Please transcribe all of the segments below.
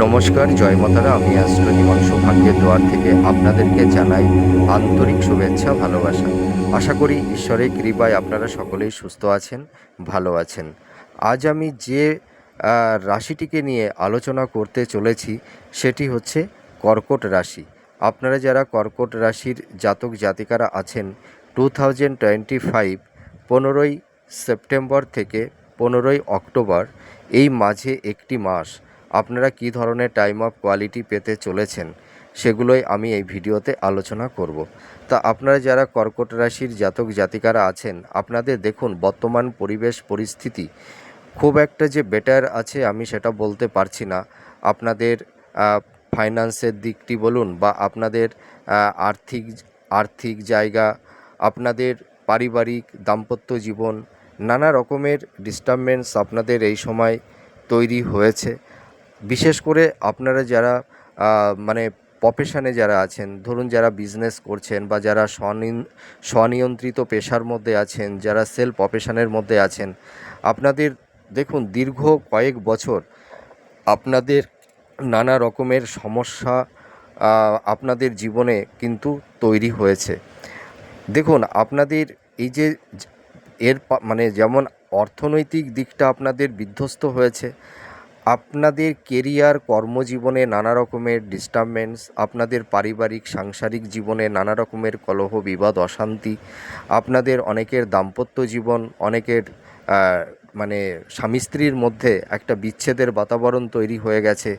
নমস্কার, জয় মাতারা। আমি অ্যাস্ট্রো হিমাংশু ভাগ্যের দোয়ার থেকে আপনাদেরকে জানাই আন্তরিক শুভেচ্ছা, ভালোবাসা। আশা করি ঈশ্বরের কৃপায় আপনারা সকলেই সুস্থ আছেন, ভালো আছেন। আজ আমি যে রাশিটিকে নিয়ে আলোচনা করতে চলেছি, সেটি হচ্ছে কর্কট রাশি। আপনারা যারা কর্কট রাশির জাতক জাতিকারা আছেন, টু থাউজেন্ড টোয়েন্টি ফাইভ, পনেরোই সেপ্টেম্বর থেকে পনেরোই অক্টোবর, এই মাঝে একটি মাস আপনারা কী ধরনের টাইম অফ কোয়ালিটি পেতে চলেছেন, সেগুলোই আমি এই ভিডিওতে আলোচনা করব। তা আপনারা যারা কর্কট রাশির জাতক জাতিকারা আছেন, আপনাদের দেখুন বর্তমান পরিবেশ পরিস্থিতি খুব একটা যে বেটার আছে আমি সেটা বলতে পারছি না। আপনাদের ফাইন্যান্সের দিকটি বলুন বা আপনাদের আর্থিক আর্থিক জায়গা, আপনাদের পারিবারিক দাম্পত্য জীবন, নানা রকমের ডিস্টারবেন্স আপনাদের এই সময় তৈরি হয়েছে। বিশেষ করে আপনারা যারা মানে প্রফেশনে যারা আছেন, ধরুন যারা বিজনেস করছেন বা যারা স্বনিয়ন্ত্রিত পেশার মধ্যে আছেন, যারা সেলফ প্রফেশনের মধ্যে আছেন, আপনাদের দেখুন দীর্ঘ কয়েক বছর আপনাদের নানা রকমের সমস্যা আপনাদের জীবনে কিন্তু তৈরি হয়েছে। দেখুন আপনাদের এই যে এর মানে যেমন অর্থনৈতিক দিকটা আপনাদের বিধ্বস্ত হয়েছে আপনাদের কেরিয়ার, কর্মজীবনে নানা রকমের ডিস্টারবেন্স আপনাদের পারিবারিক, সাংসারিক জীবনে নানা রকমের কলহ, বিবাদ, অশান্তি, আপনাদের অনেকের দাম্পত্য জীবন, অনেকের মানে স্বামী স্ত্রীর মধ্যে একটা বিচ্ছেদের বাতাবরণ তৈরি হয়ে গেছে,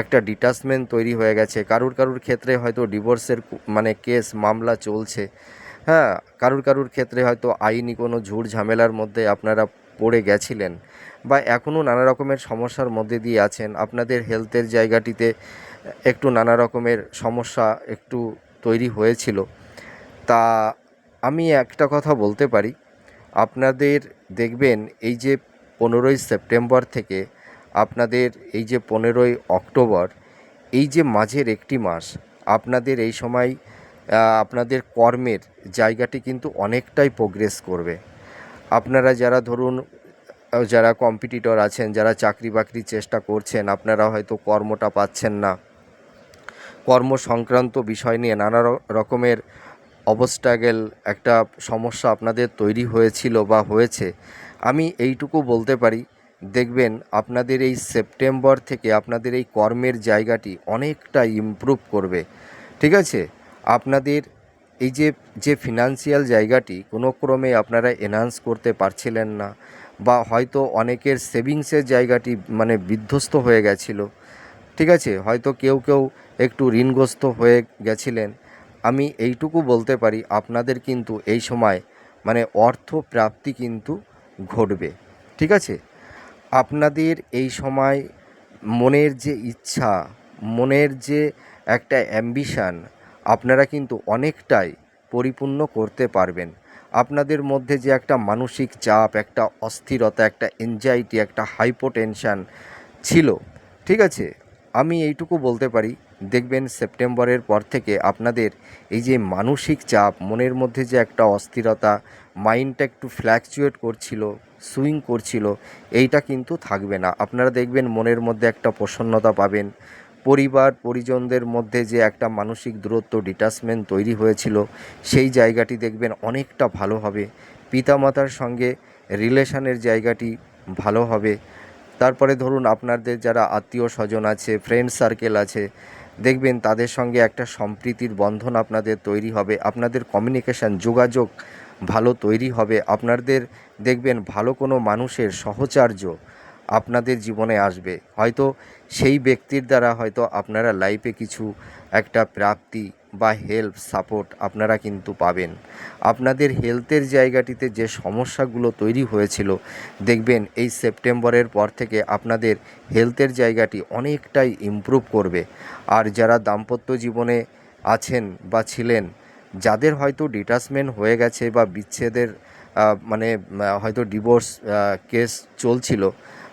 একটা ডিটাচমেন্ট তৈরি হয়ে গেছে। কারুর কারুর ক্ষেত্রে হয়তো ডিভোর্সের মানে কেস মামলা চলছে। হ্যাঁ কারুর কারুর ক্ষেত্রে হয়তো আইনি কোনো ঝুট ঝামেলার মধ্যে আপনারা পড়ে গেছিলেন বা এখনও নানা রকমের সমস্যার মধ্যে দিয়ে আছেন, আপনাদের হেলথের জায়গাটিতে একটু নানা রকমের সমস্যা একটু তৈরি হয়েছিল। তা আমি একটা কথা বলতে পারি, আপনাদের দেখবেন এই যে পনেরোই সেপ্টেম্বর থেকে আপনাদের এই যে পনেরোই অক্টোবর, এই যে মাঝের একটি মাস, আপনাদের এই সময় আপনাদের কর্মের জায়গাটি কিন্তু অনেকটাই প্রোগ্রেস করবে। আপনারা যারা ধরুন যারা কম্পিটিটর আছেন, যারা চাকরি বাকরির চেষ্টা করছেন, আপনারা হয়তো কর্মটা পাচ্ছেন না। কর্ম সংক্রান্ত বিষয় নিয়ে নানা রকমের অবস্ট্রাগেল একটা সমস্যা আপনাদের তৈরি হয়েছিল বা হয়েছে। আমি এইটুকু বলতে পারি, দেখবেন আপনাদের এই সেপ্টেম্বর থেকে আপনাদের এই কর্মের জায়গাটি অনেকটা ইমপ্রুভ করবে। ঠিক আছে? আপনাদের এই যে যে ফিনান্সিয়াল জায়গাটি, কোনো ক্রমে আপনারা এনহান্স করতে পারছিলেন না বা হয়তো অনেকের সেভিংসের জায়গাটি মানে বিধ্বস্ত হয়ে গেছিল। ঠিক আছে? হয়তো কেউ কেউ একটু ঋণগ্রস্ত হয়ে গেছিলেন। আমি এইটুকু বলতে পারি, আপনাদের কিন্তু এই সময় মানে অর্থ প্রাপ্তি কিন্তু ঘটবে। ঠিক আছে? আপনাদের এই সময় মনের যে ইচ্ছা, মনের যে একটা অ্যাম্বিশান আপনারা কিন্তু অনেকটাই পরিপূর্ণ করতে পারবেন। আপনাদের মধ্যে যে একটা মানসিক চাপ, একটা অস্থিরতা, একটা এনজাইটি একটা হাইপোটেনশান ছিল, ঠিক আছে? আমি এইটুকু বলতে পারি, দেখবেন সেপ্টেম্বরের পর থেকে আপনাদের এই যে মানসিক চাপ, মনের মধ্যে যে একটা অস্থিরতা মাইন্ডটা একটু ফ্ল্যাকচুয়েট করছিল সুইং করছিল, এইটা কিন্তু থাকবে না। আপনারা দেখবেন মনের মধ্যে একটা প্রসন্নতা পাবেন পরিবার, পরিজনদের মধ্যে যে একটা মানসিক দূরত্ব ডিটাচমেন্ট তৈরি হয়েছিল, সেই জায়গাটি দেখবেন অনেকটা ভালো হবে। পিতামাতার সঙ্গে রিলেশনের জায়গাটি ভালো হবে। তারপরে ধরুন আপনাদের যারা আত্মীয় স্বজন আছে ফ্রেন্ড সার্কেল আছে, দেখবেন তাদের সঙ্গে একটা সম্প্রীতির বন্ধন আপনাদের তৈরি হবে, আপনাদের কমিউনিকেশান যোগাযোগ ভালো তৈরি হবে। আপনাদের দেখবেন ভালো কোনো মানুষের সহচার্য আপনাদের জীবনে আসবে। হয়তো সেই ব্যক্তির দ্বারা হয়তো আপনারা লাইফে কিছু একটা প্রাপ্তি বা হেল্প সাপোর্ট আপনারা কিন্তু পাবেন। আপনাদের হেলথের জায়গাটিতে যে সমস্যাগুলো তৈরি হয়েছিল, দেখবেন এই সেপ্টেম্বরের পর থেকে আপনাদের হেলথের জায়গাটি অনেকটাই ইমপ্রুভ করবে। আর যারা দাম্পত্য জীবনে আছেন বা ছিলেন, যাদের হয়তো ডিটাচমেন্ট হয়ে গেছে বা বিচ্ছেদের মানে হয়তো ডিভোর্স কেস চলছিল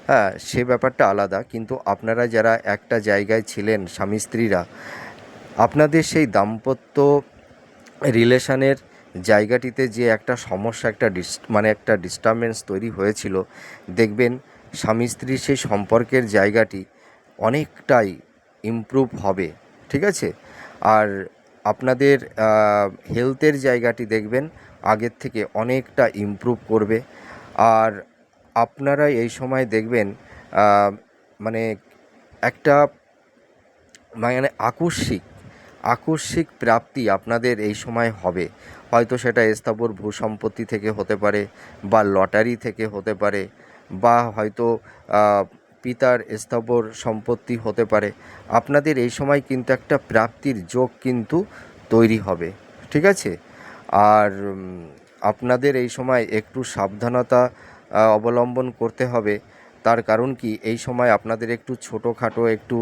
হ্যাঁ সে ব্যাপারটা আলাদা। কিন্তু আপনারা যারা একটা জায়গায় ছিলেন স্বামী স্ত্রীরা, আপনাদের সেই দাম্পত্য রিলেশনের জায়গাটিতে যে একটা সমস্যা, একটা ডিস মানে একটা ডিস্টারবেন্স তৈরি হয়েছিল, দেখবেন স্বামী স্ত্রীর সেই সম্পর্কের জায়গাটি অনেকটাই ইমপ্রুভ হবে, ঠিক আছে? আর আপনাদের হেলথের জায়গাটি দেখবেন আগের থেকে অনেকটা ইমপ্রুভ করবে। আর আপনারা এই সময় দেখবেন মানে একটা মানে আকস্মিক আকস্মিক প্রাপ্তি আপনাদের এই সময় হবে। হয়তো সেটা স্থাবর ভূসম্পত্তি থেকে হতে পারে বা লটারি থেকে হতে পারে বা হয়তো পিতার স্থাবর সম্পত্তি হতে পারে। আপনাদের এই সময় কিন্তু একটা প্রাপ্তির যোগ কিন্তু তৈরি হবে, ঠিক আছে? আর আপনাদের এই সময় একটু সাবধানতা অবলম্বন করতে হবে। তার কারণ কি? এই সময় আপনাদের একটু ছোটোখাটো একটু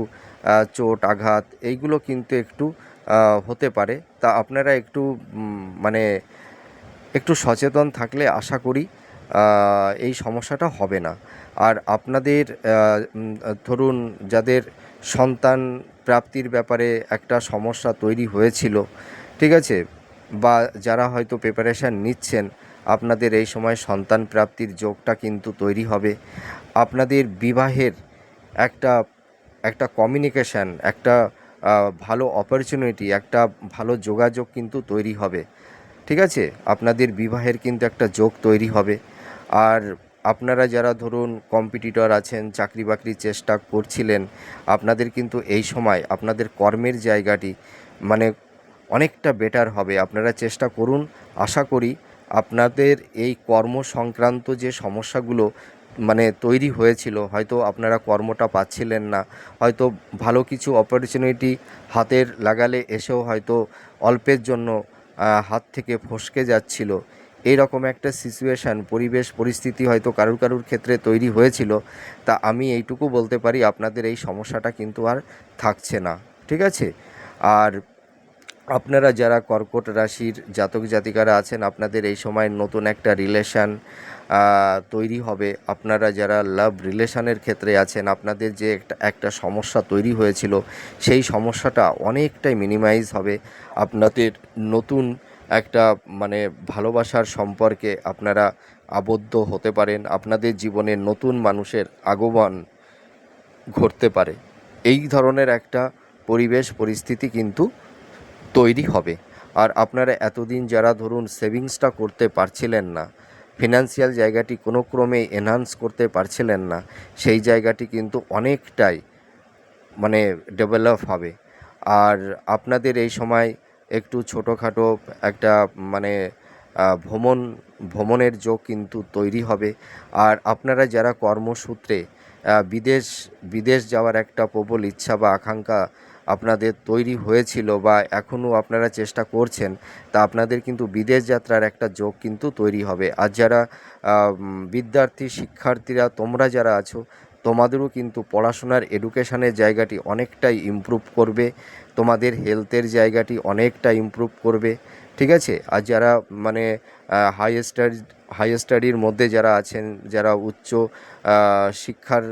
চোট, আঘাত এইগুলো কিন্তু একটু হতে পারে। তা আপনারা একটু মানে একটু সচেতন থাকলে আশা করি এই সমস্যাটা হবে না। আর আপনাদের ধরুন যাদের সন্তান প্রাপ্তির ব্যাপারে একটা সমস্যা তৈরি হয়েছিল, ঠিক আছে? বা যারা হয়তো প্রিপারেশান নিচ্ছেন আপনাদের এই সময় সন্তান প্রাপ্তির যোগটা কিন্তু তৈরি হবে। আপনাদের বিবাহের একটা একটা কমিউনিকেশান একটা ভালো অপরচুনিটি একটা ভালো যোগাযোগ কিন্তু তৈরি হবে। ঠিক আছে? আপনাদের বিবাহের কিন্তু একটা যোগ তৈরি হবে। আর আপনারা যারা ধরুন কম্পিটিটর আছেন চাকরি বাকরির চেষ্টা করছিলেন, আপনাদের কিন্তু এই সময় আপনাদের কর্মের জায়গাটি মানে অনেকটা বেটার হবে। আপনারা চেষ্টা করুন, আশা করি আপনাদের এই কর্ম সংক্রান্ত যে সমস্যাগুলো মানে তৈরি হয়েছিল, হয়তো আপনারা কর্মটা পাচ্ছিলেন না, হয়তো ভালো কিছু অপরচুনিটি হাতের লাগালে এসেও হয়তো অল্পের জন্য হাত থেকে ফসকে যাচ্ছিল। এইরকম একটা সিচুয়েশান পরিবেশ, পরিস্থিতি হয়তো কারুর কারুর ক্ষেত্রে তৈরি হয়েছিল। তা আমি এইটুকু বলতে পারি, আপনাদের এই সমস্যাটা কিন্তু আর থাকছে না। ঠিক আছে? আর আপনারা যারা কর্কট রাশির জাতক জাতিকারা আছেন, আপনাদের এই সময় নতুন একটা রিলেশান তৈরি হবে। আপনারা যারা লাভ রিলেশানের ক্ষেত্রে আছেন, আপনাদের যে একটা একটা সমস্যা তৈরি হয়েছিল, সেই সমস্যাটা অনেকটাই মিনিমাইজ হবে। আপনাদের নতুন একটা মানে ভালোবাসার সম্পর্কে আপনারা আবদ্ধ হতে পারেন। আপনাদের জীবনে নতুন মানুষের আগমন ঘটতে পারে। এই ধরনের একটা পরিবেশ, পরিস্থিতি কিন্তু তৈরি হবে। আর আপনারা এতদিন যারা ধরুন সেভিংসটা করতে পারছিলেন না ফিনান্সিয়াল জায়গাটি কোনো ক্রমে এনহান্স করতে পারছিলেন না, সেই জায়গাটি কিন্তু অনেকটাই মানে ডেভেলপ হবে। আর আপনাদের এই সময় একটু ছোটোখাটো একটা মানে ভ্রমণ, ভ্রমণের যোগ কিন্তু তৈরি হবে। আর আপনারা যারা কর্মসূত্রে বিদেশ বিদেশ যাওয়ার একটা প্রবল ইচ্ছা বা আকাঙ্ক্ষা আপনাদের তৈরি হয়েছিল বা এখনও আপনারা চেষ্টা করছেন, তা আপনাদের কিন্তু বিদেশ যাত্রার একটা যোগ কিন্তু তৈরি হবে। আর যারা বিদ্যার্থী, শিক্ষার্থীরা, তোমরা যারা আছো তোমাদেরও কিন্তু পড়াশোনার এডুকেশানের জায়গাটি অনেকটাই ইমপ্রুভ করবে, তোমাদের হেলথের জায়গাটি অনেকটা ইমপ্রুভ করবে, ঠিক আছে? আর যারা মানে হাই স্টাডি হাই স্টাডির মধ্যে যারা আছেন, যারা উচ্চ শিক্ষার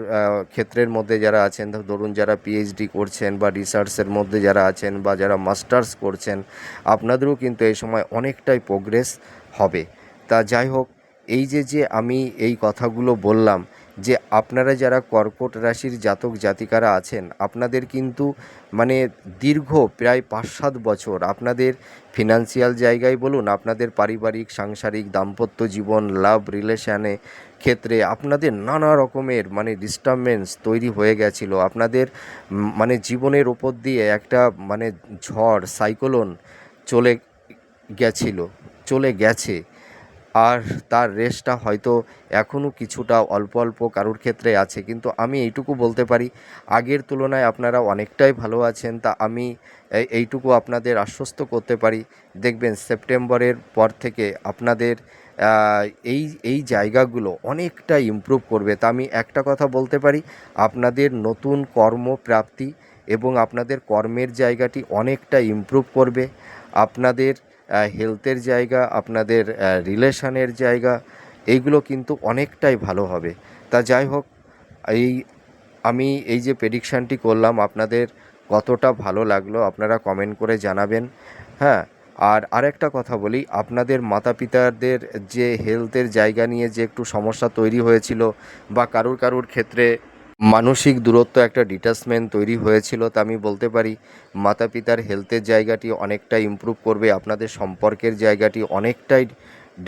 ক্ষেত্রের মধ্যে যারা আছেন ধরুন যারা পিএইচডি করছেন বা রিসার্চের মধ্যে যারা আছেন বা যারা মাস্টার্স করছেন, আপনাদেরও কিন্তু এই সময় অনেকটাই প্রোগ্রেস হবে। তা যাই হোক, এই যে যে আমি এই কথাগুলো বললাম যে আপনারা যারা কর্কট রাশির জাতক জাতিকারা আছেন, আপনাদের কিন্তু মানে দীর্ঘ প্রায় পাঁচ সাত বছর আপনাদের ফিনান্সিয়াল জায়গায় বলুন, আপনাদের পারিবারিক, সাংসারিক, দাম্পত্য জীবন লাভ রিলেশানে ক্ষেত্রে আপনাদের নানা রকমের মানে ডিস্টারবেন্স তৈরি হয়ে গেছিল। আপনাদের মানে জীবনের ওপর দিয়ে একটা মানে ঝড় সাইক্লোন চলে গেছিল, চলে গেছে। আর তার রেসটা হয়তো এখনও কিছুটা অল্প অল্প কারুর ক্ষেত্রে আছে। কিন্তু আমি এইটুকু বলতে পারি, আগের তুলনায় আপনারা অনেকটাই ভালো আছেন। তা আমি এইটুকু আপনাদের আশ্বস্ত করতে পারি। দেখবেন সেপ্টেম্বরের পর থেকে আপনাদের এই এই জায়গাগুলো অনেকটা ইমপ্রুভ করবে। তা আমি একটা কথা বলতে পারি, আপনাদের নতুন কর্মপ্রাপ্তি এবং আপনাদের কর্মের জায়গাটি অনেকটা ইমপ্রুভ করবে। আপনাদের হেলথের জায়গা, আপনাদের রিলেশানের জায়গা, এইগুলো কিন্তু অনেকটাই ভালো হবে। তা যাই হোক, এই আমি এই যে প্রেডিকশানটি করলাম, আপনাদের কতটা ভালো লাগল আপনারা কমেন্ট করে জানাবেন। হ্যাঁ আর আরেকটা কথা বলি, আপনাদের মাতা পিতাদের যে হেলথের জায়গা নিয়ে যে একটু সমস্যা তৈরি হয়েছিল বা কারুর কারুর ক্ষেত্রে মানসিক দূরত্ব একটা ডিটাচমেন্ট তৈরি হয়েছিল, তা আমি বলতে পারি। মাতা পিতার হেলথের জায়গাটি অনেকটা ইমপ্রুভ করবে, আপনাদের সম্পর্কের জায়গাটি অনেকটাই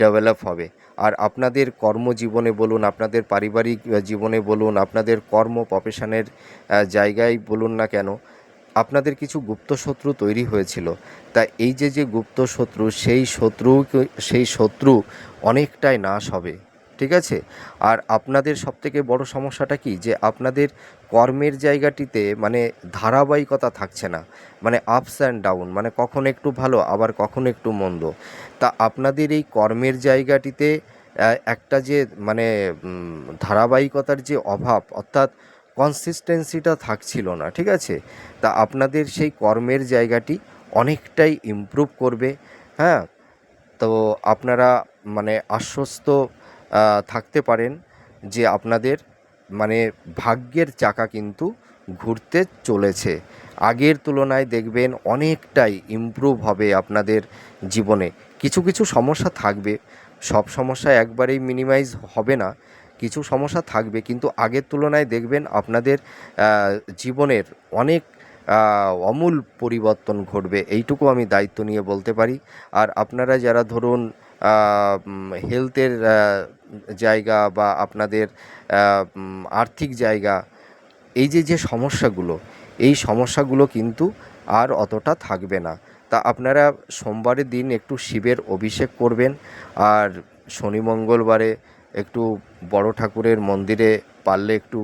ডেভেলপ হবে। আর আপনাদের কর্মজীবনে বলুন, আপনাদের পারিবারিক জীবনে বলুন, আপনাদের কর্ম প্রফেশনের জায়গায় বলুন না কেন, আপনাদের কিছু গুপ্ত শত্রু তৈরি হয়েছিল। তা এই যে যে গুপ্ত শত্রু, সেই শত্রু সেই শত্রু অনেকটাই নাশ হবে। ঠিক আছে? আর আপনাদের সবথেকে বড় সমস্যাটা কি? যে আপনাদের কর্মের জায়গাটিতে মানে ধারাবাহিকতা থাকছে না। মানে আপস অ্যান্ড ডাউন মানে কখন একটু ভালো, আবার কখন একটু মন্দ। তা আপনাদের এই কর্মের জায়গাটিতে একটা যে মানে ধারাবাহিকতার যে অভাব, অর্থাৎ কনসিস্টেন্সিটা থাকছিল না, ঠিক আছে? তা আপনাদের সেই কর্মের জায়গাটি অনেকটাই ইমপ্রুভ করবে হ্যাঁ? তো আপনারা মানে আশ্বস্ত থাকতে পারেন যে আপনাদের মানে ভাগ্যের চাকা কিন্তু ঘুরতে চলেছে। আগের তুলনায় দেখবেন অনেকটাই ইমপ্রুভ হবে আপনাদের জীবনে। কিছু কিছু সমস্যা থাকবে। সব সমস্যা একবারেই মিনিমাইজ হবে না। কিছু সমস্যা থাকবে কিন্তু আগের তুলনায় দেখবেন আপনাদের জীবনের অনেক অমূল পরিবর্তন ঘটবে। এইটুকু আমি দায়িত্ব নিয়ে বলতে পারি। আর আপনারা যারা ধরুন হেলথের জায়গা বা আপনাদের আর্থিক জায়গা, এই যে যে সমস্যাগুলো, এই সমস্যাগুলো কিন্তু আর অতটা থাকবে না। তা আপনারা সোমবারের দিন একটু শিবের অভিষেক করবেন আর শনি মঙ্গলবারে একটু বড় ঠাকুরের মন্দিরে পারলে একটু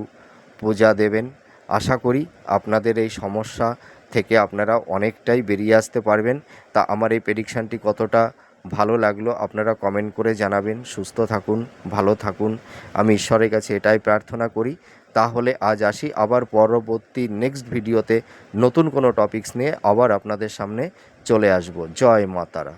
পূজা দেবেন। আশা করি আপনাদের এই সমস্যা থেকে আপনারা অনেকটাই বেরিয়ে আসতে পারবেন। তা আমার এই প্রেডিকশানটি কতটা ভালো লাগল, আপনারা কমেন্ট করে জানাবেন। সুস্থ থাকুন, ভালো থাকুন। আমি ঈশ্বরের কাছে এটাই প্রার্থনা করি। তাহলে আজ আসি আবার পরবর্তী নেক্সট ভিডিওতে নতুন কোনো টপিকস নিয়ে আবার আপনাদের সামনে চলে আসব। জয় মাতারা।